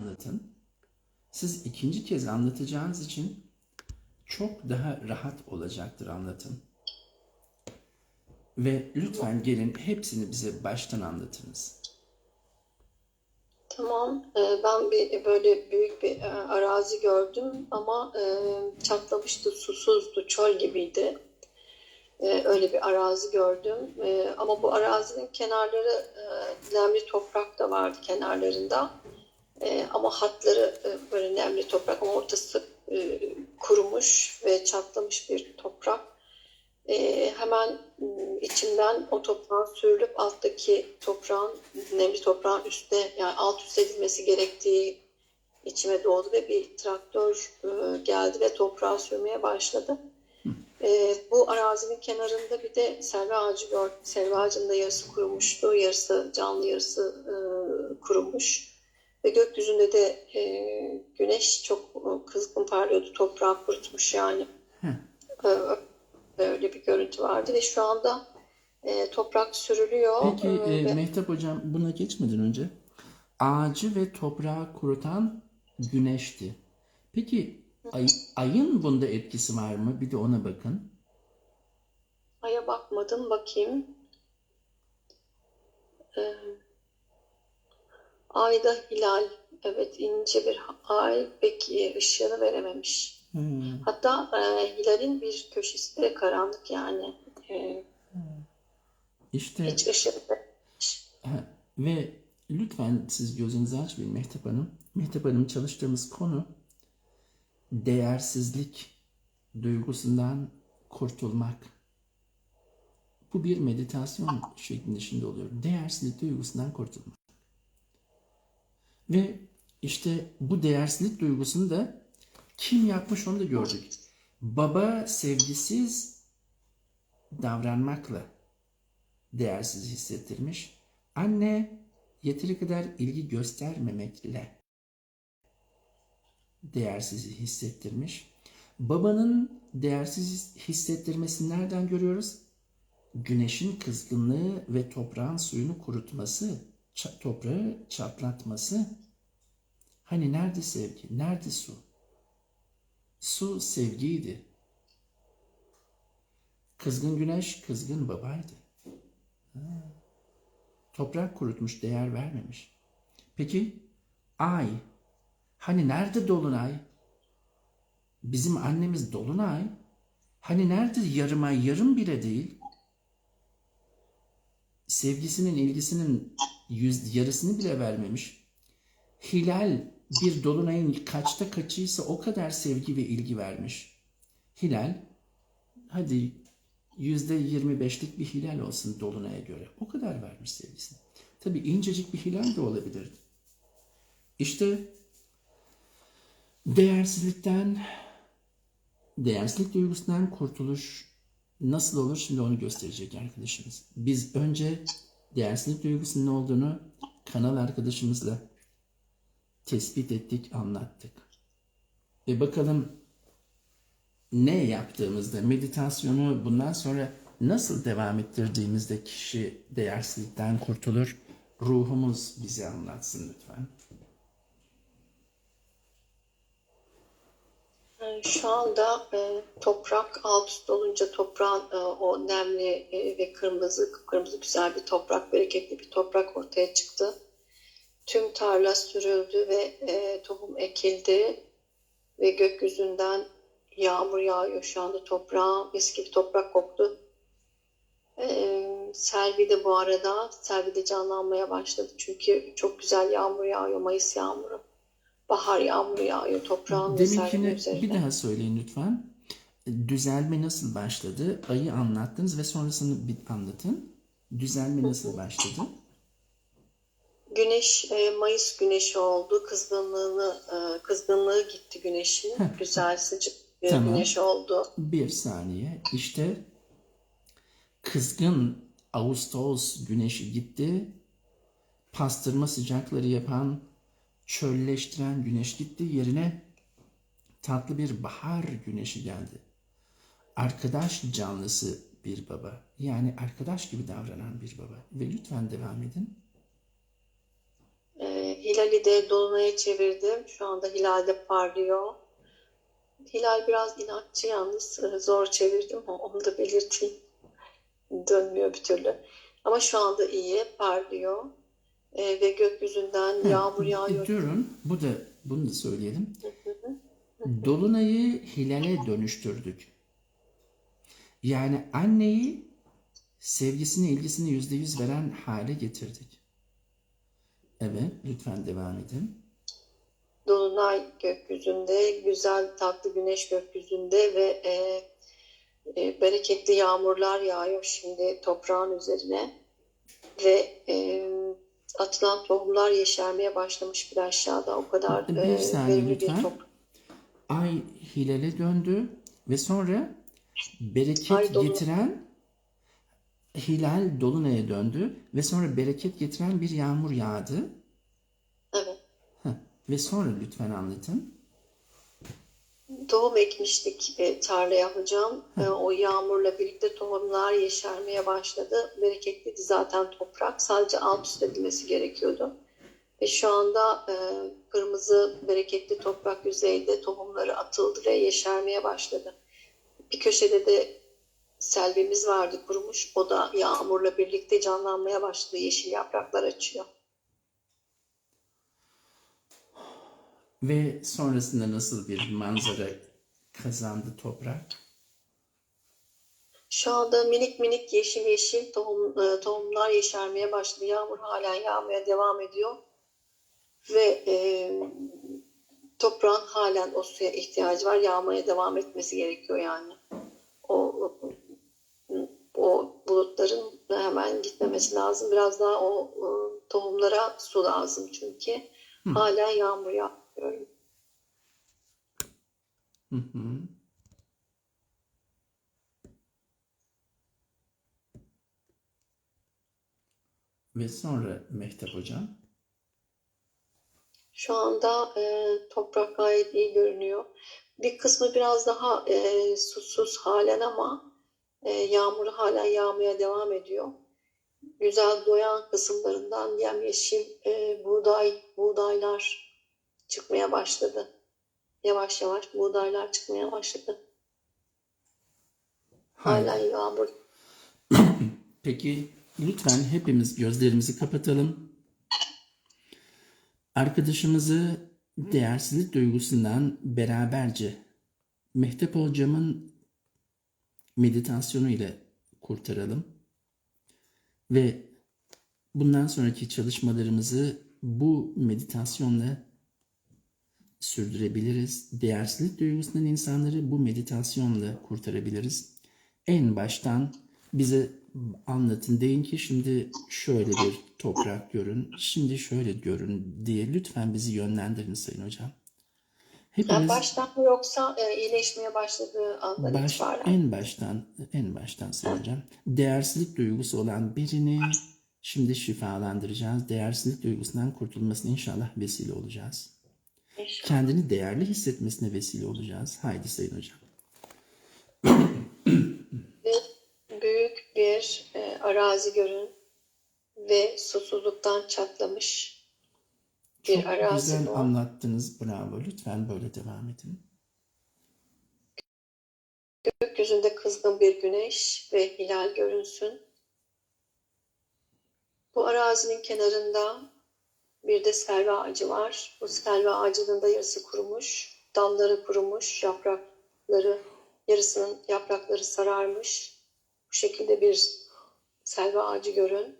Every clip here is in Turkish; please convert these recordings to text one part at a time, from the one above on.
anlatın. Siz ikinci kez anlatacağınız için çok daha rahat olacaktır anlatım. Ve lütfen gelin hepsini bize baştan anlatınız. Tamam. Ee, Ben bir böyle büyük bir e, arazi gördüm ama e, çatlamıştı, susuzdu, çöl gibiydi. Öyle bir arazi gördüm. Ama bu arazinin kenarları e, nemli toprak da vardı kenarlarında. Ee, Ama hatları e, böyle nemli toprak ama ortası e, kurumuş ve çatlamış bir toprak. Ee, hemen m, içinden o toprağın sürülüp alttaki toprağın, nemli toprağın üstte yani alt üst edilmesi gerektiği içime doğdu ve bir traktör e, geldi ve toprağı sürmeye başladı. Ee, bu arazinin kenarında bir de selva ağacı gördüm. Selva ağacının da yarısı kurumuştu, yarısı canlı, yarısı e, kurumuş. Ve gökyüzünde de e, güneş çok e, kızgın parlıyordu, toprağı kurutmuş yani. Ee, Öyle bir görüntü vardı ve şu anda e, toprak sürülüyor. Peki e, ve- Mehtap Hocam buna geçmeden önce ağacı ve toprağı kurutan güneşti. Peki ay- ayın bunda etkisi var mı? Bir de ona bakın. Aya bakmadım, bakayım. Ee, ayda hilal, evet ince bir ay peki ışığını verememiş. Hmm. Hatta e, hilalin bir köşesi de karanlık yani. E, İşte hiç ışık ve lütfen siz gözünüzü açmayın Mehtap Hanım. Mehtap Hanım çalıştığımız konu değersizlik duygusundan kurtulmak. Bu bir meditasyon şeklinde şimdi oluyor. Değersizlik duygusundan kurtulmak. Ve işte bu değersizlik duygusunu da kim yapmış onu da gördük. Baba sevgisiz davranmakla değersiz hissettirmiş. Anne yeteri kadar ilgi göstermemekle değersiz hissettirmiş. Babanın değersiz hissettirmesini nereden görüyoruz? Güneşin kızgınlığı ve toprağın suyunu kurutması, toprağı çatlatması. Hani nerede sevgi, nerede su? Su sevgiydi. Kızgın güneş, kızgın babaydı. Toprak kurutmuş, değer vermemiş. Peki ay? Hani nerede dolunay? Bizim annemiz dolunay. Hani nerede yarım ay, yarım bile değil? Sevgisinin, ilgisinin yüz, yarısını bile vermemiş. Hilal bir dolunayın kaçta kaçıysa o kadar sevgi ve ilgi vermiş. Hilal, hadi yüzde yirmi beşlik bir hilal olsun dolunaya göre. O kadar vermiş sevgisini. Tabii incecik bir hilal de olabilir. İşte değersizlikten, değersizlik duygusundan kurtuluş nasıl olur şimdi onu gösterecek arkadaşımız. Biz önce değersizlik duygusunun ne olduğunu kanal arkadaşımızla tespit ettik, anlattık. Ve bakalım ne yaptığımızda meditasyonu bundan sonra nasıl devam ettirdiğimizde kişi değersizlikten kurtulur. Ruhumuz bize anlatsın lütfen. Şu anda e, toprak alt üst olunca toprağın e, o nemli e, ve kırmızı kırmızı güzel bir toprak, bereketli bir toprak ortaya çıktı. Tüm tarla sürüldü ve tohum ekildi ve gökyüzünden yağmur yağıyor şu anda toprağa. Mis gibi toprak koktu. Selvi de bu arada, Selvi de canlanmaya başladı. Çünkü çok güzel yağmur yağıyor, Mayıs yağmuru. Bahar yağmuru yağıyor toprağın Deminkini üzerine. bir daha söyleyin lütfen. Düzelme nasıl başladı? Ayı anlattınız ve sonrasını bir anlatın. Düzelme nasıl başladı? Güneş, e, Mayıs güneşi oldu. Kızgınlığını, e, kızgınlığı gitti güneşin. Güzel sıcak bir Tamam. güneş oldu. Bir saniye. İşte kızgın Ağustos güneşi gitti. Pastırma sıcakları yapan, çölleştiren güneş gitti. Yerine tatlı bir bahar güneşi geldi. Arkadaş canlısı bir baba. Yani arkadaş gibi davranan bir baba. Ve lütfen devam edin. E, Hilali de dolunaya çevirdim. Şu anda hilal de parlıyor. Hilal biraz inatçı yalnız. Zor çevirdim ama onu da belirteyim. Dönmüyor bir türlü. Ama şu anda iyi, parlıyor. E, ve gökyüzünden yağmur Bir yağıyor. durun. Bu da bunu da söyleyelim. Dolunayı hilale dönüştürdük. Yani anneyi sevgisini, ilgisini yüzde yüz veren hale getirdik. Evet, lütfen devam edin. Dolunay gökyüzünde, güzel tatlı güneş gökyüzünde ve e, e, bereketli yağmurlar yağıyor şimdi toprağın üzerine. Ve e, atılan tohumlar yeşermeye başlamış bir aşağıda. O kadar Bir e, verimli bir lütfen. toprak. Ay hilale döndü ve sonra bereket Ay getiren hilal dolunaya döndü ve sonra bereket getiren bir yağmur yağdı. Evet. Heh. Ve sonra lütfen anlatın. Tohum ekmiştik e, tarlaya hocam. E, o yağmurla birlikte tohumlar yeşermeye başladı. Bereketliydi zaten toprak. Sadece alt üst edilmesi gerekiyordu. Ve şu anda e, kırmızı bereketli toprak yüzeyde tohumları atıldı ve yeşermeye başladı. Bir köşede de selvimiz vardı kurumuş. O da yağmurla birlikte canlanmaya başladı. Yeşil yapraklar açıyor. Ve sonrasında nasıl bir manzara kazandı toprak? Şu anda minik minik yeşil yeşil tohum, e, tohumlar yeşermeye başladı. Yağmur halen yağmaya devam ediyor. Ve e, toprağın halen o suya ihtiyacı var. Yağmaya devam etmesi gerekiyor yani. O, o, o bulutların hemen gitmemesi lazım. Biraz daha o, o tohumlara su lazım çünkü. Halen yağmur yağıyor. Hı hı. Ve sonra Mehtap Hocam. Şu anda e, toprak gayet iyi görünüyor. Bir kısmı biraz daha e, susuz halen ama e, yağmur hala yağmaya devam ediyor. Güzel doyan kısımlarından yemyeşil e, buğday, buğdaylar çıkmaya başladı. Yavaş yavaş buğdaylar çıkmaya başladı. Hala yağmur. Peki lütfen hepimiz gözlerimizi kapatalım. Arkadaşımızı değersizlik duygusundan beraberce Mehtap Hocam'ın meditasyonu ile kurtaralım. Ve bundan sonraki çalışmalarımızı bu meditasyonla sürdürebiliriz. Değersizlik duygusundan insanları bu meditasyonla kurtarabiliriz. En baştan bize anlatın. Deyin ki şimdi şöyle bir toprak görün, şimdi şöyle görün diye lütfen bizi yönlendirin Sayın Hocam. Yani Hepimiz baştan mı yoksa e, iyileşmeye başladığı andan baş, itibaren. en baştan en baştan Sayın Hocam. Değersizlik duygusu olan birini şimdi şifalandıracağız. Değersizlik duygusundan kurtulmasına inşallah vesile olacağız. İnşallah. Kendini değerli hissetmesine vesile olacağız. Haydi Sayın Hocam. büyük bir e, arazi görün ve susuzluktan çatlamış bir Çok arazi güzel bu. anlattınız. Bravo. Lütfen böyle devam edin. Gökyüzünde kızgın bir güneş ve hilal görünsün. Bu arazinin kenarında bir de selva ağacı var. Bu selva ağacının da yarısı kurumuş, dalları kurumuş, yaprakları, yarısının yaprakları sararmış. Bu şekilde bir selva ağacı görün.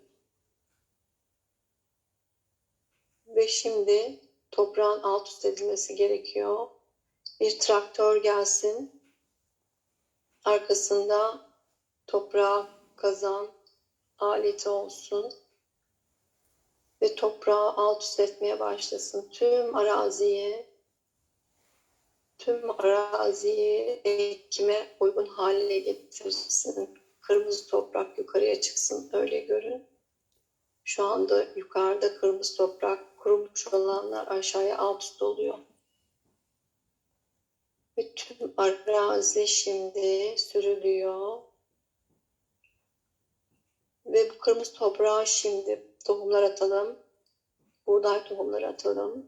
Ve şimdi toprağın alt üst edilmesi gerekiyor. Bir traktör gelsin. Arkasında toprağa kazan aleti olsun. Ve toprağı alt üst etmeye başlasın. Tüm araziyi tüm araziyi ekime uygun hale getirsin. Kırmızı toprak yukarıya çıksın. Öyle görün. Şu anda yukarıda kırmızı toprak kurumuş olanlar aşağıya alt üst oluyor. Tüm arazi şimdi sürülüyor. Ve bu kırmızı toprağa şimdi tohumlar atalım. buğday tohumları atalım.